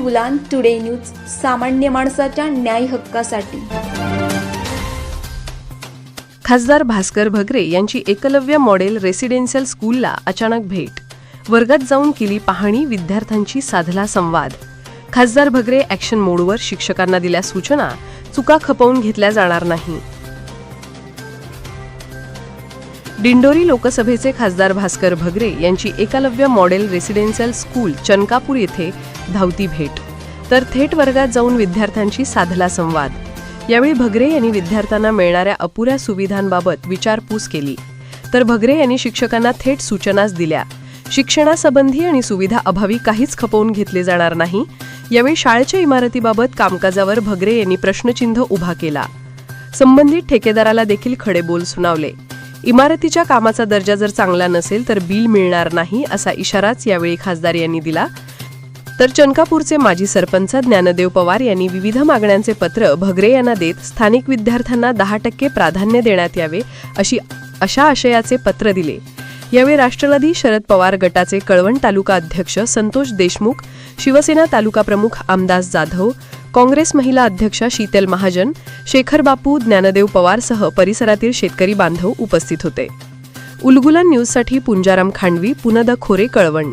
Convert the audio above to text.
उलान today news सामान्य माणसाच्या न्याय हक्कासाठी. खासदार भास्कर भगरे यांची एकलव्य मॉडेल रेसिडेन्शियल स्कूलला अचानक भेट. वर्गात जाऊन केली पाहणी विद्यार्थ्यांची साधला संवाद. खासदार भगरे ॲक्शन मोडवर शिक्षकांना दिल्या सूचना चुका खपवून घेतल्या जाणार नाही. दिंडोरी लोकसभेचे खासदार भास्कर भगरे यांची Eklavya model residential school Chankapur येथे धावती भेट. तर थेट वर्गात जाऊन विद्यार्थ्यांशी साधला संवाद. यावेळी भगरे यांनी विद्यार्थ्यांना मिळणाऱ्या अपुऱ्या सुविधांबाबत विचारपूस केली. तर भगरे यांनी शिक्षकांना थेट सूचनाच दिल्या. शिक्षणासंबंधी आणि सुविधा अभावी काहीच खपवून घेतले जाणार नाही. यावेळी शाळेच्या इमारतीबाबत कामकाजावर भगरे यांनी प्रश्नचिन्ह उभा केला. संबंधित ठेकेदाराला देखील खडे बोल सुनावले. इमारतीच्या कामाचा दर्जा जर चांगला नसेल तर बिल मिळणार नाही असा इशाराच यावेळी खासदार यांनी दिला. तर चनकापूरचे माजी सरपंच ज्ञानदेव पवार यांनी विविध मागण्यांचे पत्र भगरे यांना देत स्थानिक विद्यार्थ्यांना दहा टक्के प्राधान्य देण्यात यावे अशी अशा आशयाचे पत्र दिले. यावेळी राष्ट्रवादी शरद पवार गटाचे कळवण तालुका अध्यक्ष संतोष देशमुख शिवसेना तालुका प्रमुख आमदास जाधव काँग्रेस महिला अध्यक्षा शीतल महाजन शेखर बापू ज्ञानदेव पवारसह परिसरातील शेतकरी बांधव उपस्थित होते. उलगुला न्यूजसाठी पुंजाराम खांडवी पुनद खोरे कळवण.